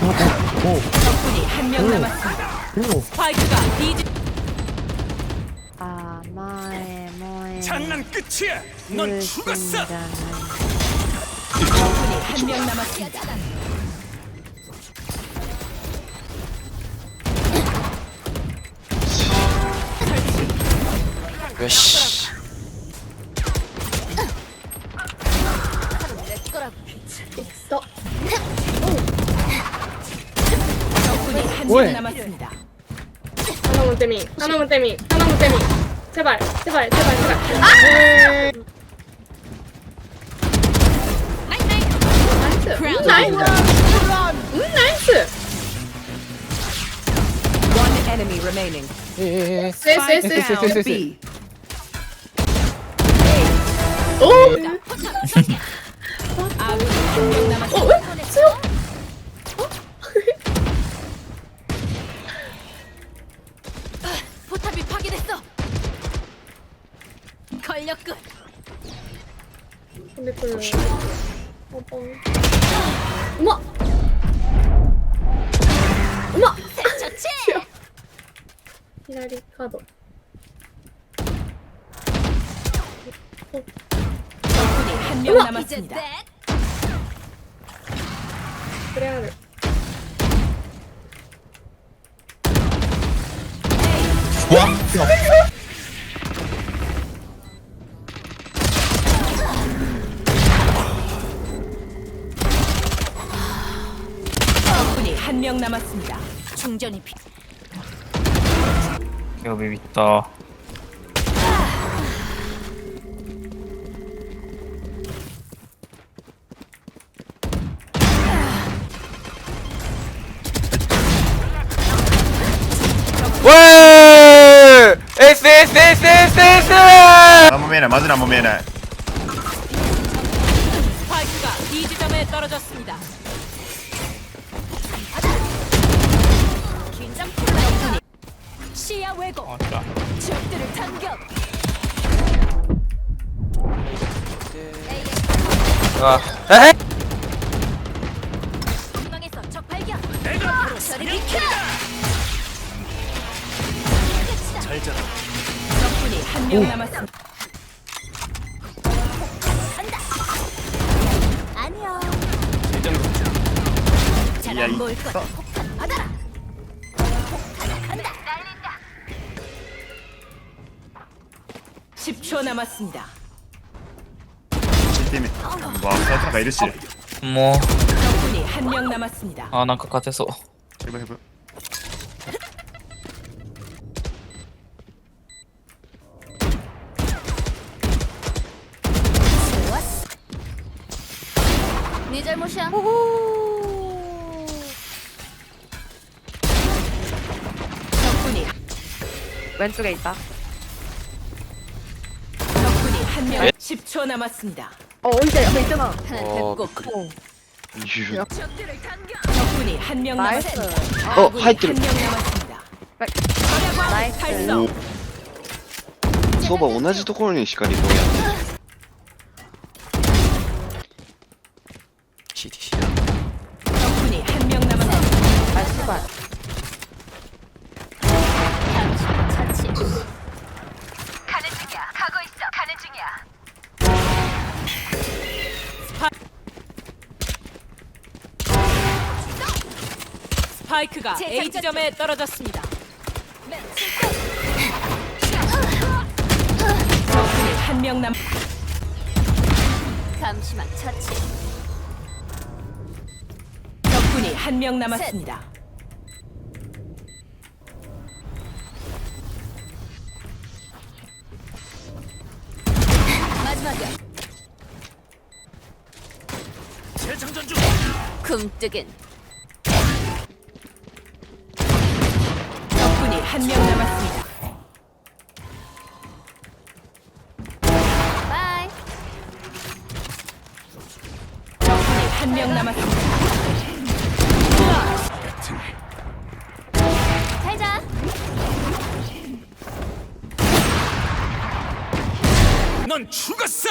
적군이 한 명 남았습니다. 스파이크가 비즈 아, 뭐해, 뭐해. 장난 끝이야. 넌 죽었어. 적군이 한 명 남았습니다. 으씨 명 남았습니다. 하나만 때미 하나만 때미 하나만 때미 제발 제발 제발 제발. 아! 나이스. 음, 나이스. 음 나이스. One enemy remaining. 예스 예스 예스 Down B. 오! 아군이 한명 남았습니다. 걸렸군. 근데 그 어머 어머 어머 좋지. 히라리 카드 적군이 한 명 어머! 이제 남았습니다. 넷. 그래야 돼적 충전이 필요. 여기 있다. 왜? S S S S S. 아무 보면은 맞으라 안 보면은 파이크가 B 지점에 떨어졌습니다. 시야 왜곡. 적들을 당겨. 아 에헤 중앙에서 적 발견. 저리 비켜. 잘 자라. 적군이 한 명 남았습니다. 간다. 안녕.いや잘안 보일 거다. 폭탄 받아라. 간다. 10초 남았습니다. 팀이 뭐 아까 이랬지. 뭐, 적군이 한 명 남았습니다. 아, 난 그같아서 제발 해봐. 네 잘못이야. 왼쪽에 있다. 적군이 한 명. 10초 남았습니다. 어, 언제? 앞에 있잖아. 하나 어, 됐고. 그- 유 적들을 당겨. 적군이 한 명 나이스. 남았습니다. 어, 아군이 하이트. 한 명 남았습니다. 나이스. 달성. そば同じところに光りぼうやってる CDC 적군이 한 명 남았습니다. 아, 씨발. 스파이크가 제 A 지점에 떨어졌습니다. 맨 실컷. 적군이 한명 남. 감시만 차치. 적군이 한 명 남았습니다. 마지막이야. 재장전 중. 굼뜨긴 한 명 남았습니다. 바이. 적군이 한 명 남았습니다. 잘 자. 넌 죽었어.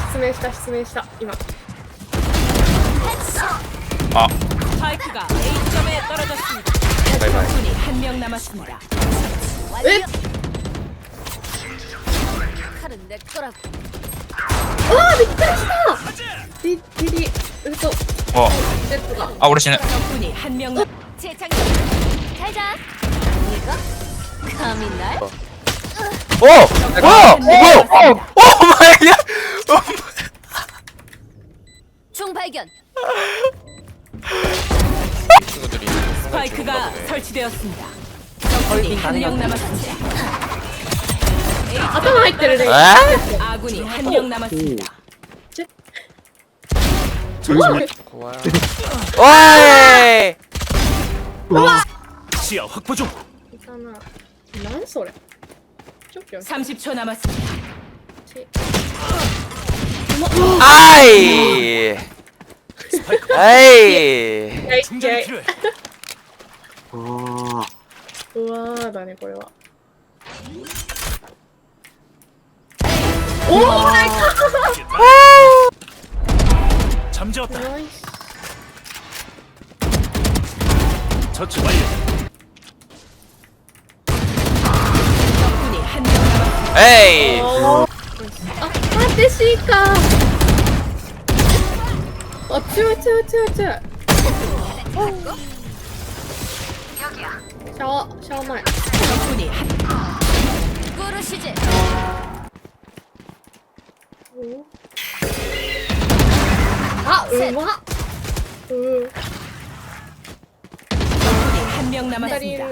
失明した失明した今 아 스파이크가 A점에 떨어졌습니다. 바이바이 적군이 한 명 남았습니다. 으! 칼은 내 거라고. 와 미쳤다 디 디디嘘 어 세트가 아 우리 씨는 적군이 한 명 남. 재창조. 잘 자. 이거 감히 날? 오! 뭐야! 뭐야! 어! 오 마이 갓! 총 발견. 스파이크가 설치되었습니다. 적군이 한 명 남았습니다.頭入ってるね 에? 아군이 한 명 남았습니다. 오이! 시야 확보 중. さな何それちょっとよ 30초 남았습니다. 아이. 아이. 예, 예. 아. 와. 와, 나네 거래와 오 마이 갓 잠재웠다. 나이스 완료. 에이. 오 ですいかあちょちょちょちょ샤워 샤워 말 적군이. 아 음화 음 적군이 한 명 남았습니다.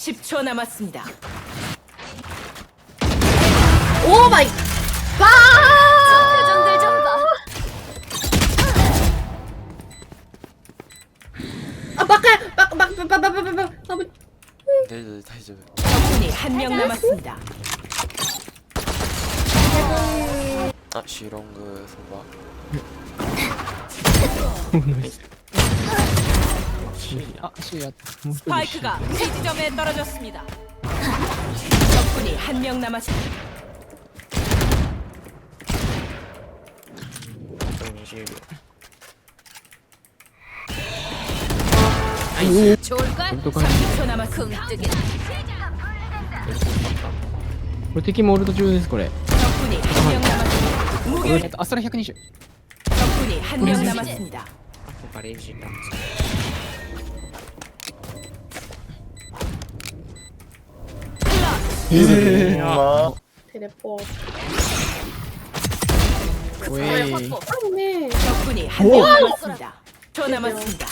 10초 남았습니다. 오 마이 갓! 표정들 좀 봐. 아, 막아! 막, 막, 막, 막, 막, 막, 막, 막, 막. 네, 다이제 적군이 한 명 남았습니다. 아, 시롱그 소바. グそば。 스파이크가 C 지점에 떨어졌습니다. 적군이 한 명 남았습니다. 좋을걸? 30초 남았습니다. 금뜨기. これ敵モールド中ですこれ 적군이 한 명 남았습니다. え 무결 っとアストラ120 적군이 한 명 남았습니다. バレージ テ 테레포트. 왜? 아니네. 적군이 한명습니다 남았습니다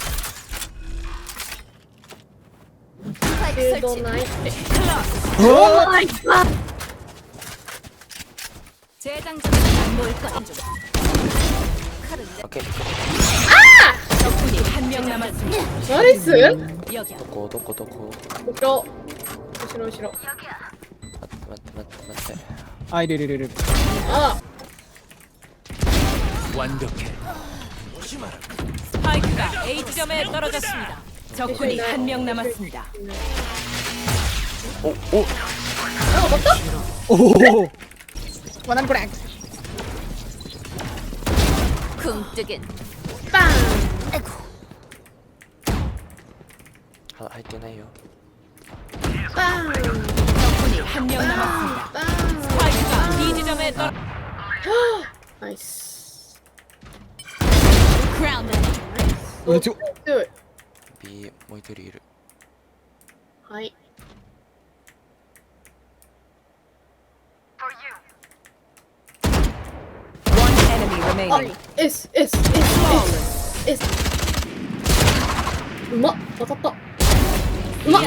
오 마이 갓. 재장전 안보일 거인 줄. 오케이. 아! 적군이 한명 남았습니다. 나이스. 여기야. 도코 도코 도코. 싫어 싫어 싫어. 여기야. 맞대. 아 이리리리리. 아! 완벽해. 스파이크가 A 지점에 떨어졌습니다. 적군이 한 명 남았습니다. 오 오. 어 맞다. 오. 원한 브랭. 쿵뜨긴. 빵. 아이고. 아, 하나 할게 해요. 빵. バーン 적군이 한 명 남았습니다. バーン 스파이크가 B 지점에 떨어 ナイス。 크라운. えちょ強い。 B もう一人いる。はい。 One enemy remaining. S S S S S うまっ当たったうまっ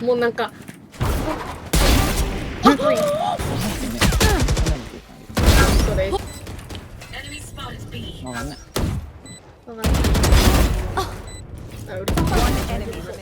もうなんか Enemy spotted B. Oh. One enemy remaining.